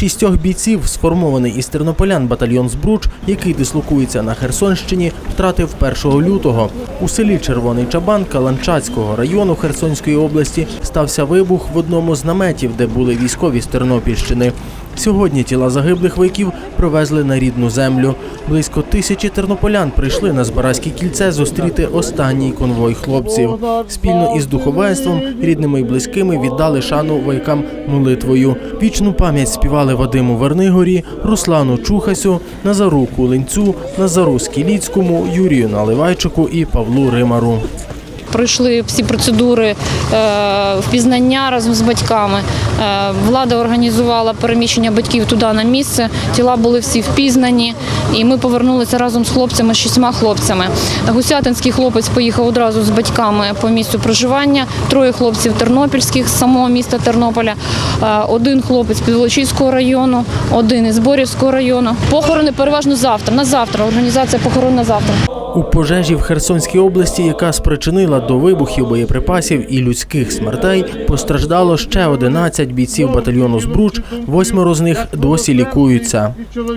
Шістьох бійців, сформований із тернополян батальйон Збруч, який дислокується на Херсонщині, втратив 1 лютого. У селі Червоний Чабан Каланчацького району Херсонської області стався вибух в одному з наметів, де були військові з Тернопільщини. Сьогодні тіла загиблих вояків привезли на рідну землю. Близько тисячі тернополян прийшли на Збаразьке кільце зустріти останній конвой хлопців. Спільно із духовенством, рідними і близькими віддали шану воякам молитвою. Вічну пам'ять співали Вадиму Вернигорі, Руслану Чухасю, Назару Кулинцю, Назару Скіліцькому, Юрію Наливайчику і Павлу Римару. Пройшли всі процедури е, впізнання разом з батьками. Е, Влада організувала переміщення батьків туди на місце. Тіла були всі впізнані, і ми повернулися разом з хлопцями, з шістьма хлопцями. Гусятинський хлопець поїхав одразу з батьками по місцю проживання. Троє хлопців тернопільських з самого міста Тернополя. Е, Один хлопець Підволочиського району, один із Борівського району. Похорони переважно завтра. На завтра організація похорон на завтра. У пожежі в Херсонській області, яка спричинила до вибухів боєприпасів і людських смертей, постраждало ще 11 бійців батальйону Збруч. Восьмеро з них досі лікуються.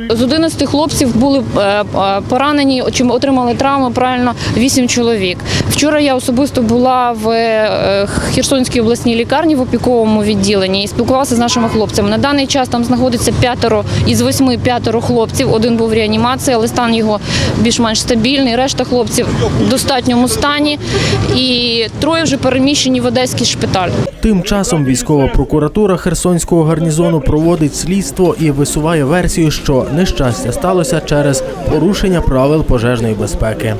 З 11 хлопців були е, е, поранені, чи отримали травми правильно 8 чоловік. Вчора я особисто була в е, Херсонській обласній лікарні в опіковому відділенні і спілкувалася з нашими хлопцями. На даний час там знаходиться п'ятеро із восьми п'ятеро хлопців. Один був в реанімації, але стан його більш-менш стабільний. Решта хлопців в достатньому стані, і троє вже переміщені в одеський шпиталь. Тим часом військова прокуратура Херсонського гарнізону проводить слідство і висуває версію, що нещастя сталося через порушення правил пожежної безпеки.